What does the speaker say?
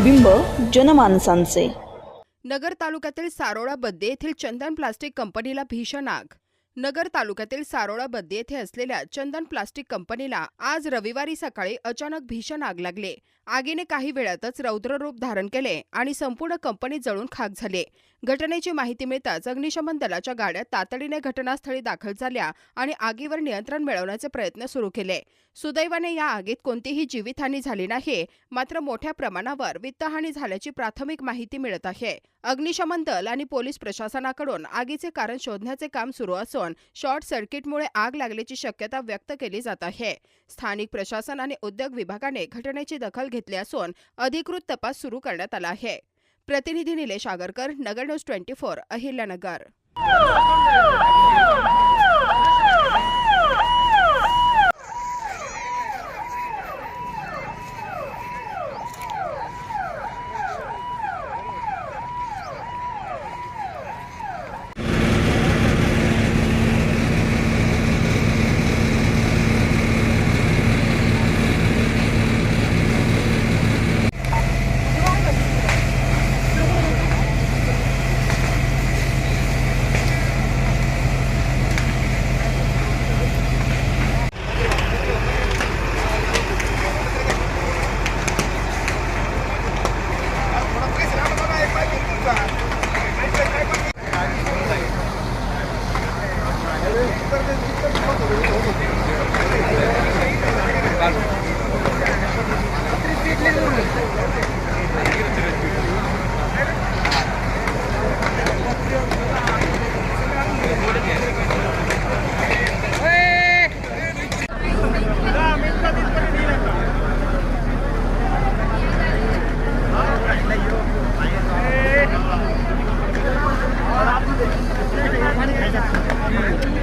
प्रतिबिंब जनमानसांचे. नगर तालुक्यातील सारोळा बद्दे येथील चंदन प्लास्टिक कंपनीला भीषण आग नगर तालुक्यातील सारोळा बद्दी येथे असलेल्या चंदन प्लास्टिक कंपनीला आज रविवारी सकाळी अचानक भीषण आग लागली. आगीने काही वेळातच रौद्ररूप धारण केले आणि संपूर्ण कंपनी जळून खाक झाली. घटनेची माहिती मिळताच अग्निशमन दलाच्या गाड्या तातडीने घटनास्थळी दाखल झाल्या आणि आगीवर नियंत्रण मिळवण्याचे प्रयत्न सुरू केले. सुदैवाने या आगीत कोणतीही जीवितहानी झाली नाही मात्र मोठ्या प्रमाणावर वित्तहानी झाल्याची प्राथमिक माहिती मिळत आहे. अग्निशमन दल आणि पोलीस प्रशासनाकडून आगीचे कारण शोधण्याचे काम सुरू असून शॉर्ट सर्किटमुळे आग लागल्याची शक्यता व्यक्त केली जात आहे. स्थानिक प्रशासन आणि उद्योग विभागाने घटनेची दखल घेतली असून अधिकृत तपास सुरू करण्यात आला आहे. प्रतिनिधी Nilesh Agarkar Nagar news twenty four Ahilyanagar.